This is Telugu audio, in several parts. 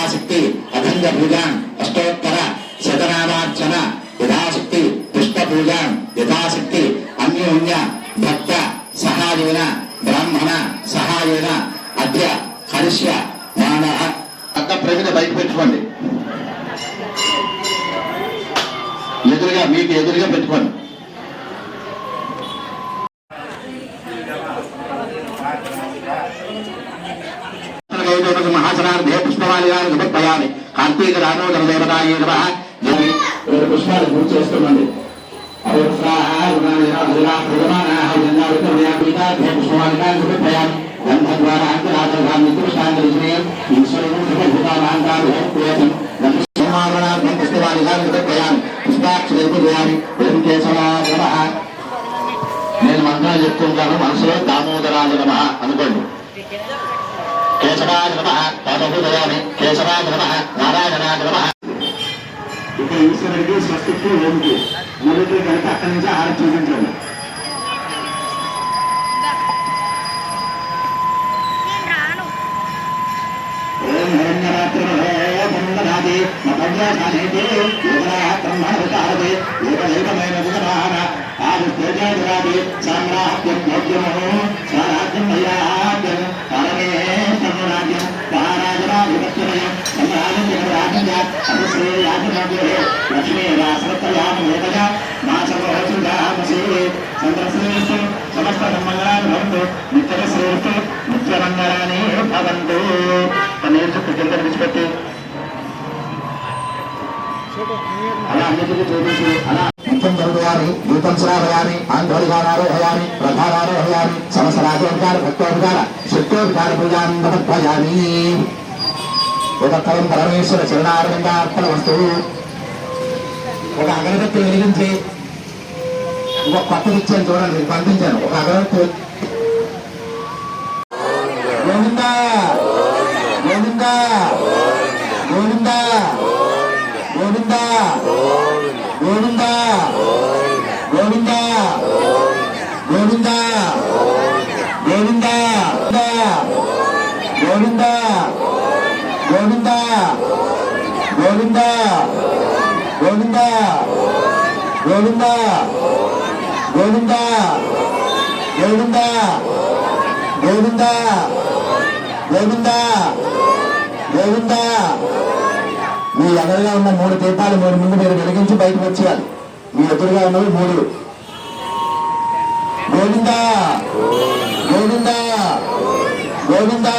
యథాశక్తి అభంగ పూజాన్ అష్టోత్తర శతనామార్చన యథాశక్తి పుష్ప పూజాన్ యథాశక్తి అన్యోన్య భక్త సహాయేన బ్రాహ్మణ సహాయేన అద్య హరిష్య మాన పక్క ప్రజల బయట పెట్టుకోండి. ఎదురుగా మీకు ఎదురుగా పెట్టుకోండి. పుష్పార్థే పుష్పమాలిగాన్ని సమర్పయాలి కార్తీక దామోదర దేవతాయే నమ. రెండు పుష్పాలు పూజ చేస్తున్నాను నేను మంత్రాలు చెప్తుంటాను మనసులో దామోదరాజ నమ అనుకోండి. కేశవాయ నమ పాదభూతయామి కేశవాయ నమ నారాయణాయ నమ ఇక ఈశ్వరుడికి స్వస్తికి ఓంకి మూడుకి కనుక అక్కడి నుంచి ఆరు చూపించండి ఓం ఏకైకమైన సామ్రాజ్యం భోగ్యమో స్వరాజ్యం అయ్యా పంచరాభయామి ఆంధ్రోధికారారోహయామి ప్రధానారోహయామి సమస్త రాజ్యోధికార భక్తోధికార శక్తోధికార పూజాన్ని భయామి ఉదత్తరం పరమేశ్వర చరణారవిందార్పణ వస్తువు ఒక అగరబత్తి వెలిగించి ఒక కొత్తది ఇచ్చాను చూడండి మీకు పంపించాను. ఒక అగరబత్తి. గోవిందా! గోవిందా! గోవిందా! గోవిందా! గోవిందా! గోవిందా! గోవిందా! గోవిందా గోవిందా గోవిందా గోవిందా గోవింద గోవిందా గోవిందా. మీ ఎదురుగా ఉన్న మూడు దీపాలు మూడు ముందు మీరు వెలిగించి బయటకు వచ్చేయాలి. మీ ఎదురుగా ఉన్నవి మూడు. గోవిందా గోవిందా గోవిందా.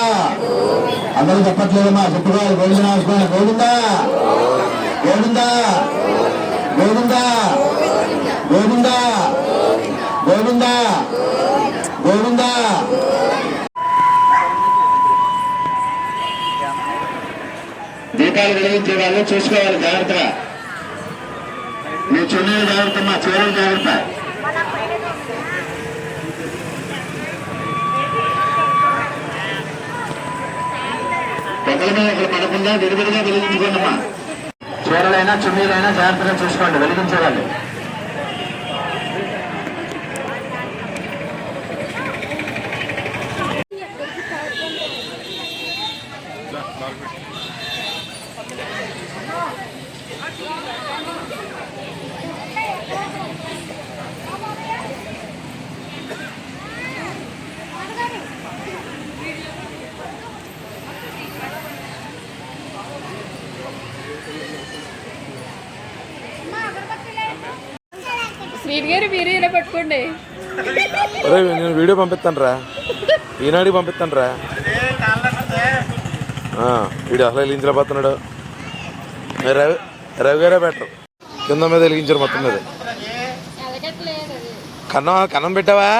అందరూ చెప్పట్లేదమ్మా చెప్పుకోవాలి గోవింద గోవిందా. గోవిందా. గోవిందా. గోవిందా. గోవిందా. గోవిందా. దీపాలు వెలిగించే వాళ్ళు చూసుకోవాలి జాగ్రత్తగా. మీ చున్నీలు జాగ్రత్త మా చీరలు జాగ్రత్త. పెద్దల మీద ఇక్కడ పడకుండా విడివిడిగా వెలిగించుకోండి అమ్మా. చీరలైనా చున్నీలైనా జాగ్రత్తగా చూసుకోండి వెలిగించేవాళ్ళు Thank you. పట్టుకోండి. అరే నేను వీడియో పంపిస్తాను రా ఈనాడికి పంపిస్తాను రా వీడు అసలు వెలిగించలేకపోతున్నాడు రవి రవి గారే బెటర్. కింద మీద వెలిగించారు మొత్తం మీద. కన్నం కన్నం పెట్టావా?